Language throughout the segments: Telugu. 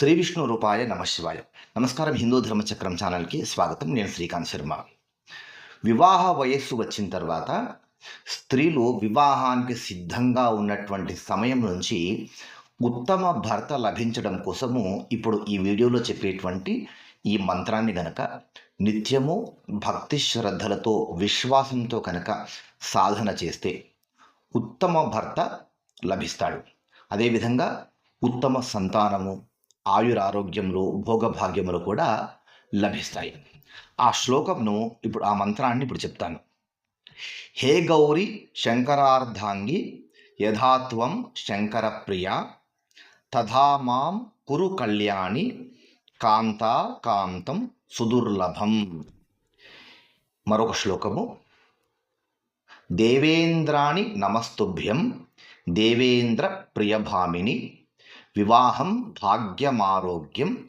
శ్రీ విష్ణు రూపాయ నమశివాయ నమస్కారం హిందూ ధర్మచక్రం ఛానల్కి స్వాగతం. నేను శ్రీకాంత్ శర్మ. వివాహ వయస్సు వచ్చిన తర్వాత స్త్రీలు వివాహానికి సిద్ధంగా ఉన్నటువంటి సమయం నుంచి ఉత్తమ భర్త లభించడం కోసము ఇప్పుడు ఈ వీడియోలో చెప్పేటువంటి ఈ మంత్రాన్ని గనక నిత్యము భక్తి శ్రద్ధలతో విశ్వాసంతో కనుక సాధన చేస్తే ఉత్తమ భర్త లభిస్తాడు. అదేవిధంగా ఉత్తమ సంతానము ఆయురారోగ్యములు భోగభాగ్యములు కూడా లభిస్తాయి. ఆ శ్లోకంను ఇప్పుడు ఆ మంత్రాన్ని ఇప్పుడు చెప్తాను. హే గౌరి శంకరార్ధాంగి యథాత్వం శంకరప్రియ తథా మాం కురు కళ్యాణి కాంతా కాంతం సుదుర్లభం. మరొక శ్లోకము. దేవేంద్రాణి నమస్తుభ్యం దేవేంద్ర ప్రియభామిని వివాహం భాగ్యమారోగ్యం.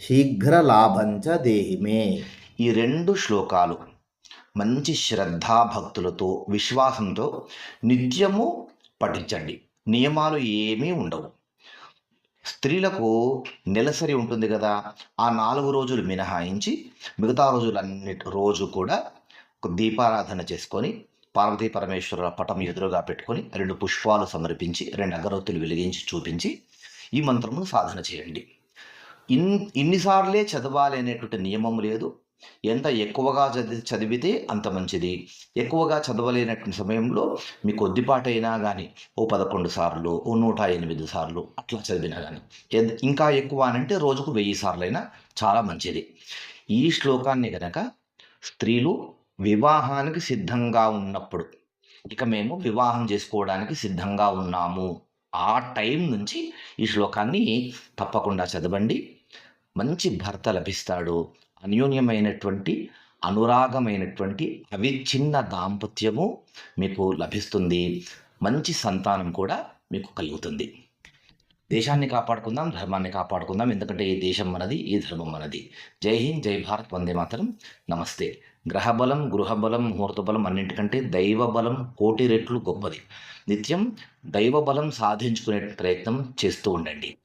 శీఘ్రలాభంచ దేహిమే ఈ రెండు శ్లోకాలు మంచి శ్రద్ధాభక్తులతో విశ్వాసంతో నిత్యము పఠించండి. నియమాలు ఏమీ ఉండవు. స్త్రీలకు నెలసరి ఉంటుంది కదా ఆ నాలుగు రోజులు మినహాయించి మిగతా రోజులన్నిటి రోజు కూడా దీపారాధన చేసుకొని పార్వతీ పరమేశ్వరుల పటం ఎదురుగా పెట్టుకొని రెండు పుష్పాలు సమర్పించి రెండు అగరొత్తులు వెలిగించి చూపించి ఈ మంత్రమును సాధన చేయండి. ఇన్ ఇన్నిసార్లే చదవాలి అనేటువంటి నియమం లేదు. ఎంత ఎక్కువగా చదివి చదివితే అంత మంచిది. ఎక్కువగా చదవలేనటువంటి సమయంలో మీ కొద్దిపాటైనా కానీ ఓ పదకొండు సార్లు ఓ నూట ఎనిమిది సార్లు అట్లా చదివినా కానీ ఇంకా ఎక్కువ అనంటే రోజుకు వెయ్యి సార్లైనా చాలా మంచిది. ఈ శ్లోకాన్ని కనుక స్త్రీలు వివాహానికి సిద్ధంగా ఉన్నప్పుడు. ఇక మేము వివాహం చేసుకోవడానికి సిద్ధంగా ఉన్నాము. ఆ టైం నుంచి ఈ శ్లోకాన్ని తప్పకుండా చదవండి. మంచి భర్త లభిస్తాడు. అన్యోన్యమైనటువంటి అనురాగమైనటువంటి అవిచ్ఛిన్న దాంపత్యము మీకు లభిస్తుంది. మంచి సంతానం కూడా మీకు కలుగుతుంది. దేశాన్ని కాపాడుకుందాం ధర్మాన్ని కాపాడుకుందాం. ఎందుకంటే ఈ దేశం మనది ఈ ధర్మం మనది జై హింద్ జై భారత్ వందే మాత్రం. నమస్తే. గ్రహబలం గృహబలం ముహూర్తబలం అన్నింటికంటే దైవ బలం కోటి రెట్లు గొప్పది. నిత్యం దైవ బలం సాధించుకునే ప్రయత్నం చేస్తూ ఉండండి.